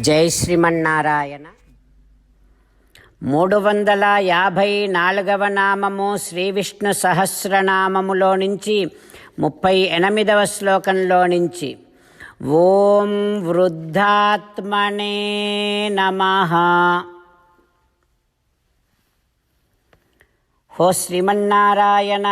జై శ్రీమన్నారాయణ. మూడు వందల యాభై నాలుగవ నామము శ్రీ విష్ణు సహస్రనామములో నుంచి ముప్పై ఎనిమిదవ శ్లోకంలో నుంచి ఓం వృద్ధాత్మనే నమః. హో శ్రీమన్నారాయణ.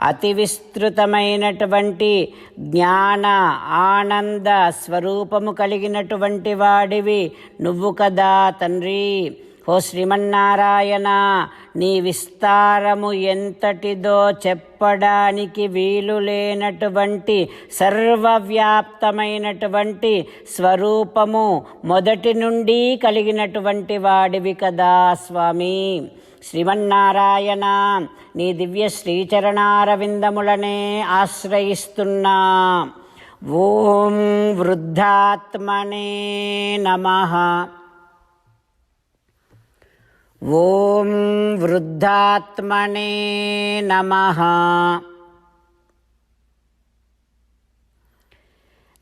అతి విస్తృతమైనటువంటి జ్ఞాన ఆనంద స్వరూపము కలిగినటువంటి వాడివి నువ్వు కదా తండ్రి. ఓ శ్రీమన్నారాయణ నీ విస్తారము ఎంతటిదో చెప్పడానికి వీలు లేనటువంటి సర్వవ్యాప్తమైనటువంటి స్వరూపము మొదటి నుండి కలిగినటువంటి వాడివి కదా స్వామి. శ్రీమన్నారాయణ నీ దివ్య శ్రీచరణారవిందములనే ఆశ్రయిస్తున్నా. ఓం వృద్ధాత్మనే నమ. ఓం వృద్ధాత్మనే నమ.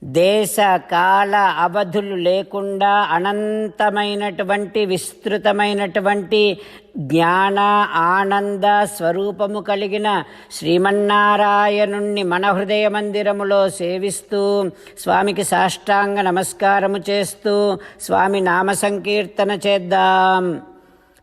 దేశ కాల అవధులు లేకుండా అనంతమైనటువంటి విస్తృతమైనటువంటి జ్ఞాన ఆనంద స్వరూపము కలిగిన శ్రీమన్నారాయణుణ్ణి మన హృదయ మందిరములో సేవిస్తూ స్వామికి సాష్టాంగ నమస్కారము చేస్తూ స్వామి నామ సంకీర్తన చేద్దాం.